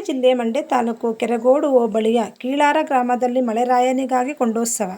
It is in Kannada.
ಜಿಲ್ಲೆ ಮಂಡ್ಯ ತಾಲೂಕು ಕೆರಗೋಡು ಹೋಬಳಿಯ ಕೀಳಾರ ಗ್ರಾಮದಲ್ಲಿ ಮಳೆರಾಯನಿಗಾಗಿ ಕೊಂಡೋತ್ಸವ.